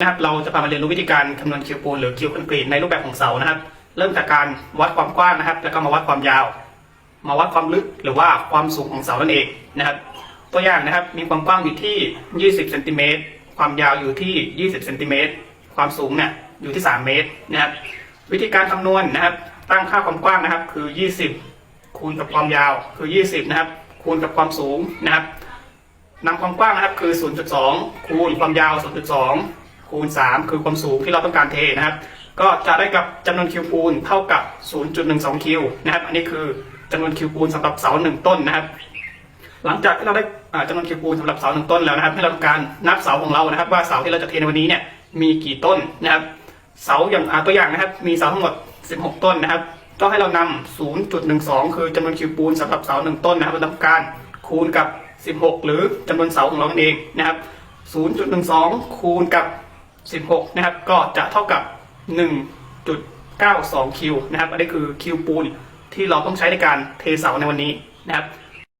นะครับเราจะพามาเรียนรู้วิธีการคำนวณคิวปูนหรือคิวคอนกรีตในรูปแบบของเสานะครับ เริ่มจากการวัดความกว้างนะครับ แล้วก็มาวัดความยาว มาวัดความลึกหรือว่าความสูงของเสานั่นเองนะครับ ตัวอย่างนะครับมีความกว้างอยู่ที่ 20เซนติเมตรความยาวอยู่ที่ 20เซนติเมตรความสูงเนี่ยอยู่ที่ 3 เมตรนะครับวิธีการคำนวณนะครับ ตั้งค่าความกว้างนะครับคือ 20 คูณกับความยาวคือ 20 นะครับ คูณกับความสูงนะครับนำความกว้างนะครับคือ 0.2 คูณความยาว 0.2 คูณ 3 คือความสูงที่เราต้องการเทนะครับ ก็จะได้กับจำนวนคิวปูนเท่ากับ 0.12 คิวนะครับ อันนี้คือจำนวนคิวปูนสำหรับเสาหนึ่งต้นนะครับ หลังจากที่เราได้จำนวนคิวปูนสำหรับเสาหนึ่งต้นแล้วนะครับ ให้เราทำการนับเสาของเรานะครับ ว่าเสาที่เราจะเทในวันนี้เนี่ยมีกี่ต้นนะครับ เสาอย่างตัวอย่างนะครับ มีเสาทั้งหมด 16 ต้นนะครับก็ให้เรานำ0.12 คือจำนวนคิวปูนสำหรับเสาหนึ่งต้นนะครับมาทำการคูณกับ 16 หรือจำนวนเสาของเรานั่นเองนะครับ 0.12 คูณกับ 16 นะครับ ก็จะเท่ากับ 1.92 คิวนะครับ อันนี้คือคิวปูนที่เราต้องใช้ในการเทเสาในวันนี้นะครับ